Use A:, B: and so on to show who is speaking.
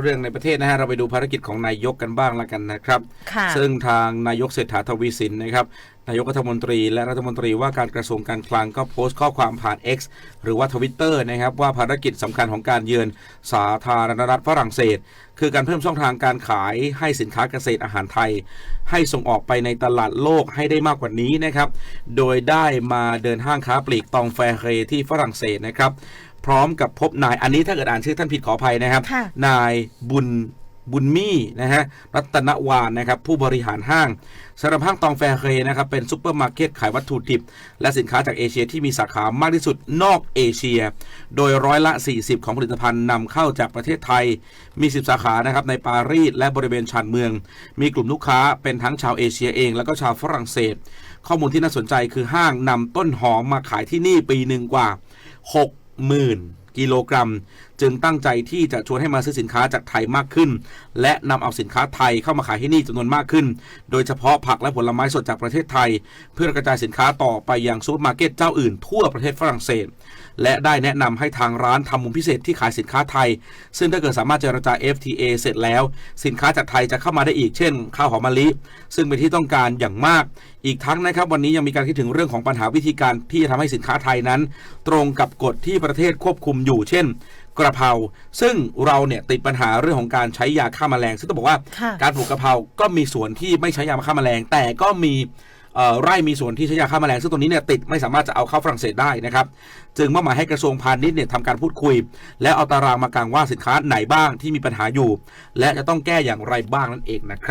A: เรื่องในประเทศนะฮะเราไปดูภารกิจของนายกกันบ้างแล้วกันนะครับ
B: ค่ะ
A: ซึ่งทางนายกเศรษฐาทวีสินนะครับนายกรัฐมนตรีและรัฐมนตรีว่าการกระทรวงการคลังก็โพสต์ข้อความผ่าน X หรือว่าทวิตเตอร์นะครับว่าภารกิจสำคัญของการเยือนสาธารณรัฐฝรั่งเศส คือการเพิ่มช่องทางการขายให้สินค้าเกษตรอาหารไทย ให้ส่งออกไปในตลาดโลกให้ได้มากกว่านี้นะครับ โดยได้มาเดินห้างค้าปลีกตองแฟร์เรที่ฝรั่งเศสนะครับ พร้อมกับพบนายอันนี้ถ้าเกิดอ่านชื่อท่านผิดขออภัยนะครับ
B: ค่ะ
A: นายบุญบุญมี่นะฮะรัตนวานนะครับผู้บริหารห้างสำหรับห้างตองแฟร์เรนะครับเป็นซูเปอร์มาร์เก็ตขายวัตถุดิบ และสินค้าจากเอเชียที่มีสาขามากที่สุดนอกเอเชีย โดยร้อยละ 40 ของผลิตภัณฑ์นำเข้าจากประเทศไทย มี 10 สาขานะครับในปารีสและบริเวณชานเมือง มีกลุ่มลูกค้าเป็นทั้งชาวเอเชียเอง แล้วก็ชาวฝรั่งเศส ข้อมูลที่น่าสนใจคือห้างนำต้นหอมมาขายที่นี่ปีหนึ่งกว่า หมื่นกิโลกรัมจึงตั้งใจที่จะชวนให้มาซื้อสินค้าจากไทยมากขึ้น และนำเอาสินค้าไทยเข้ามาขายที่นี่จำนวนมากขึ้น โดยเฉพาะผักและผลไม้สดจากประเทศไทย เพื่อกระจายสินค้าต่อไปยังซูเปอร์มาร์เก็ตเจ้าอื่นทั่วประเทศฝรั่งเศส และได้แนะนำให้ทางร้านทำมุมพิเศษที่ขายสินค้าไทย ซึ่งถ้าเกิดสามารถเจรจา FTA เสร็จแล้ว สินค้าจากไทยจะเข้ามาได้อีกเช่น ข้าวหอมมะลิ ซึ่งเป็นที่ต้องการอย่างมาก อีกทั้งนะครับวันนี้ยังมีการคิดถึงเรื่องของปัญหาวิธีการที่จะทำให้สินค้าไทยนั้น ตรงกับกฎที่ประเทศควบคุมอยู่ เช่น กระเพราซึ่งเราเนี่ยติดปัญหาเรื่องของการใช้ยาฆ่าแมลง ซึ่งต้องบอกว่า
B: ค่ะ
A: การปลูกกะเพราก็มีส่วนที่ไม่ใช้ยาฆ่าแมลง แต่ก็มีเอ่อไร่มีส่วนที่ใช้ยาฆ่าแมลง ซึ่งตรงนี้เนี่ยติดไม่สามารถจะเอาเข้าฝรั่งเศสได้นะครับ จึงมอบหมายให้กระทรวงพาณิชย์เนี่ยทำการพูดคุย และเอาตารางมากางว่าสินค้าไหนบ้างที่มีปัญหาอยู่ และจะต้องแก้อย่างไรบ้างนั่นเองนะครับ